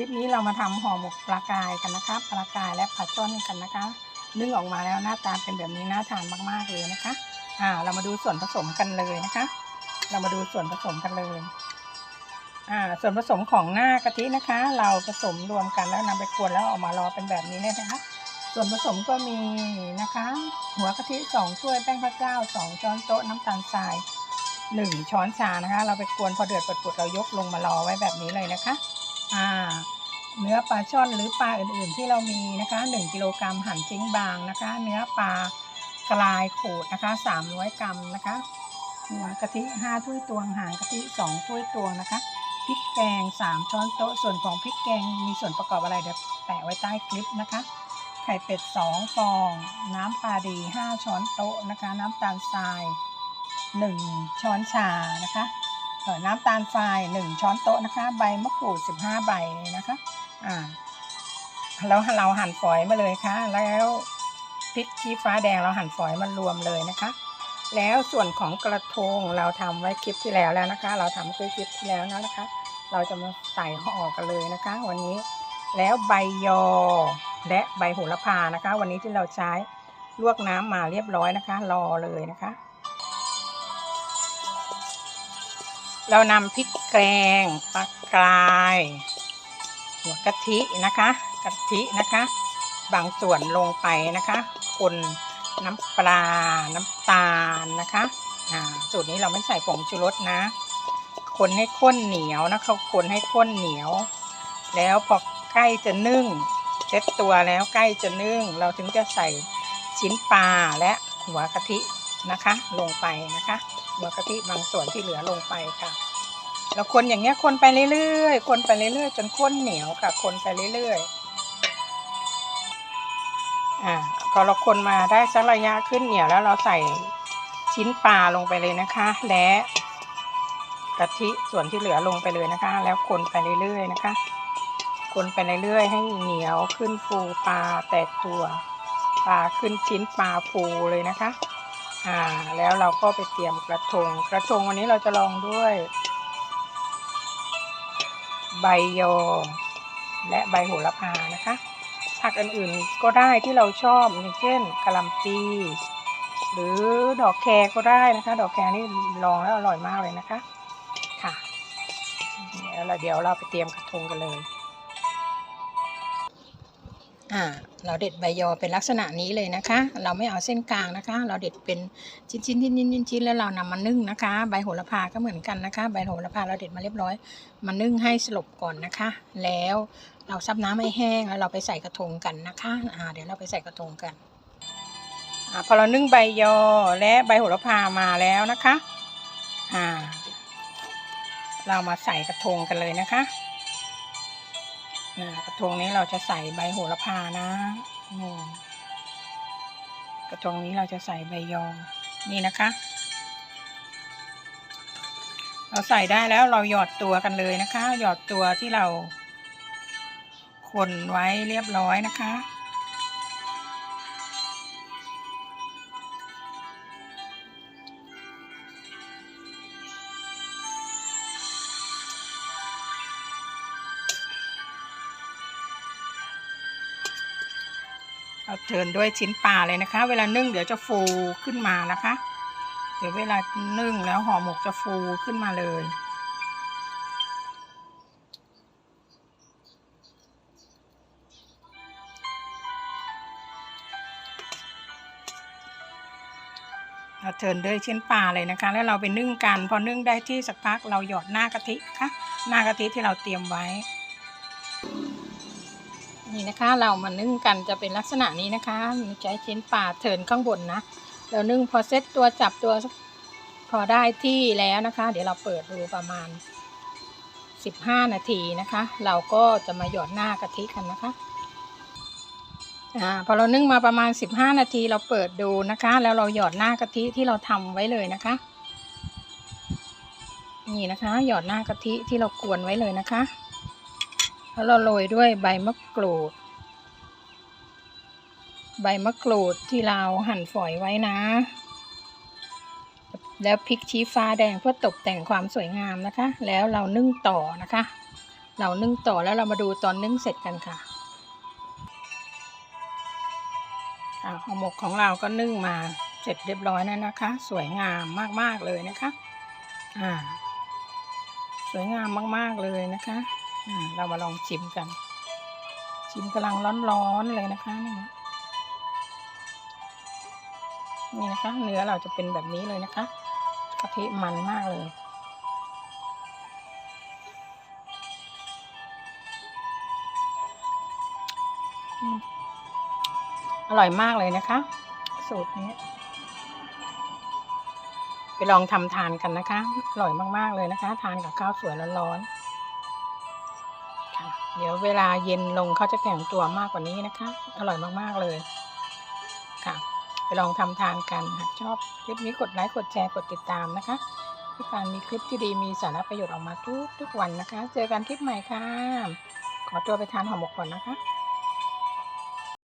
ลิปนี้เรามาทำห่อหมกปลากายกันนะคะปลากายและปลาช่อนกันนะคะ นึ่งออกมาแล้วหน้าตาเป็นแบบนี้น่าทานมากๆเลยนะคะอ่าเรามาดูส่วนผสมกันเลยนะคะ เรามาดูส่วนผสมกันเลยอ่าส่วนผสมของหน้ากะทินะคะ เราผสมรวมกันแล้วนำไปกวนแล้วออกมารอเป็นแบบนี้เลยนะคะ ส่วนผสมก็มีนะคะ หัวกะทิสองถ้วยแป้งข้าวเจ้าสองช้อนโต๊ะน้ำตาลทรายหนึ่งช้อนชานะคะ เราไปกวนพอเดือดปุดๆเรายกลงมารอไว้แบบนี้เลยนะคะ อ่าเนื้อปลาช่อนหรือปลาอื่นๆที่เรามีนะคะ1กิโลกรัมหั่นชิ้นบางนะคะ เนื้อปลากลายขูดนะคะ300กรัมนะคะหัวกะทิ5ถ้วยตวงหางกะทิ2ถ้วยตวงนะคะพริกแกง 3 ช้อนโต๊ะส่วนของพริกแกงมีส่วนประกอบอะไรเดี๋ยวแปะไว้ใต้คลิปนะคะ ไข่เป็ด 2 ฟอง น้ำปลาดี 5 ช้อนโต๊ะนะคะ น้ำตาลทราย 1 ช้อนชานะคะ น้ำตาลทราย 1 ช้อนโต๊ะนะคะ ใบมะกรูด 15 ใบนะคะอ่าแล้วเราหั่นฝอยมาเลยค่ะ แล้วพริกชี้ฟ้าแดงเราหั่นฝอยมารวมเลยนะคะ แล้วส่วนของกระทงเราทำไว้คลิปที่แล้วแล้วนะคะ เราทำคลิปที่แล้วนะคะ เราจะมาใส่ห่อกันเลยนะคะ วันนี้แล้วใบยอและใบโหระพานะคะ วันนี้ที่เราใช้ลวกน้ำมาเรียบร้อยนะคะ รอเลยนะคะ เรานำพริกแกงปลากราย หัวกะทินะคะกะทินะคะ บางส่วนลงไปนะคะ คนน้ำปลา น้ำตาลนะคะอ่าสูตรนี้เราไม่ใส่ผงชูรสนะ คนให้ข้นเหนียวนะคะคนให้ข้นเหนียว แล้วพอใกล้จะนึ่งเซ็ตตัวแล้วใกล้จะนึ่ง เราถึงจะใส่ชิ้นปลาและหัวกะทิ นะคะ ลงไปนะคะหัวกะทิบางส่วนที่เหลือลงไปค่ะเราคนอย่างเงี้ยคนไปเรื่อยๆ คนไปเรื่อยๆ จนข้นเหนียวค่ะ คนไปเรื่อยๆ อ่าพอเราคนมาได้สักระยะขึ้นเหนียวแล้วเราใส่ชิ้นปลาลงไปเลยนะคะ และกะทิส่วนที่เหลือลงไปเลยนะคะ แล้วคนไปเรื่อยๆ นะคะ คนไปเรื่อยๆ ให้เหนียวขึ้นฟูปลาแตกตัว ปลาขึ้นชิ้นปลาฟูเลยนะคะ อ่า แล้วเราก็ไปเตรียมกระทง กระทงวันนี้เราจะลองด้วย ใบยอ และใบโหระพานะคะ ผักอื่นๆก็ได้ที่เราชอบอย่างเช่นกะหล่ำปีหรือดอกแครก็ได้นะคะ ดอกแครนี่ลองแล้วอร่อยมากเลยนะคะ ค่ะเดี๋ยวเดี๋ยวเราไปเตรียมกระทงกันเลย อ่าเราเด็ดใบยอเป็นลักษณะนี้เลยนะคะ เราไม่เอาเส้นกลางนะคะ เราเด็ดเป็นชิ้นๆชิ้นๆชิ้นแล้วเรานำมานึ่งนะคะ ใบโหระพาก็เหมือนกันนะคะ ใบโหระพาเราเด็ดมาเรียบร้อย มานึ่งให้สลบก่อนนะคะ แล้วเราซับน้ำให้แห้งแล้วเราไปใส่กระทงกันนะคะอ่าเดี๋ยวเราไปใส่กระทงกันอ่าพอเรานึ่งใบยอและใบโหระพามาแล้วนะคะอ่าเรามาใส่กระทงกันเลยนะคะ กระทงนี้เราจะใส่ใบโหระพานะกระทงนี้เราจะใส่ใบยองนี่นะคะ เราใส่ได้แล้วเราหยอดตัวกันเลยนะคะ หยอดตัวที่เราคนไว้เรียบร้อยนะคะ เราเทิร์นด้วยชิ้นปลาเลยนะคะ เวลานึ่งเดี๋ยวจะฟูขึ้นมานะคะ เดี๋ยวเวลานึ่งแล้วห่อหมกจะฟูขึ้นมาเลยเราเทิร์นด้วยชิ้นปลาเลยนะคะ แล้วเราไปนึ่งกัน พอนึ่งได้ที่สักพักเราหยอดหน้ากะทิค่ะหน้ากะทิที่เราเตรียมไว้ นี่นะคะ เรามานึ่งกันจะเป็นลักษณะนี้นะคะมีใช้ชิ้นปลาเทินข้างบนนะเรานึ่งพอเซ็ตตัวจับตัวพอได้ที่แล้วนะคะ เดี๋ยวเราเปิดดูประมาณ 15 นาทีนะคะ เราก็จะมาหยอดหน้ากะทิกันนะคะอ่าพอเรานึ่งมาประมาณ 15 นาทีเราเปิดดูนะคะ แล้วเราหยอดหน้ากะทิที่เราทำไว้เลยนะคะ นี่นะคะ หยอดหน้ากะทิที่เรากวนไว้เลยนะคะ แล้วเราโรยด้วยใบมะกรูด ใบมะกรูดที่เราหั่นฝอยไว้นะ แล้วพริกชี้ฟ้าแดงเพื่อตกแต่งความสวยงามนะคะ แล้วเรานึ่งต่อนะคะ เรานึ่งต่อแล้วเรามาดูตอนนึ่งเสร็จกันค่ะค่ะห่อหมกของเราก็นึ่งมาเสร็จเรียบร้อยแล้วนะคะ สวยงามมากๆเลยนะคะ อ่า สวยงามมากๆเลยนะคะ เรามาลองชิมกัน ชิมกำลังร้อนๆเลยนะคะนี่นี่นะคะ เนื้อเราจะเป็นแบบนี้เลยนะคะกะทิมันมากเลยอร่อยมากเลยนะคะ สูตรนี้ ไปลองทำทานกันนะคะ อร่อยมาก ๆ เลยนะคะ ทานกับข้าวสวยร้อนๆ เดี๋ยวเวลาเย็นลงเขาจะแข็งตัวมากกว่านี้นะคะ อร่อยมากๆเลยค่ะ ไปลองทำทานกันหากชอบคลิปนี้กดไลค์กดแชร์กดติดตามนะคะพี่ปานมีคลิปที่ดีมีสาระประโยชน์ออกมาทุกทุกวันนะคะ เจอกันคลิปใหม่ค่ะ ขอตัวไปทานห่อหมกก่อนนะคะ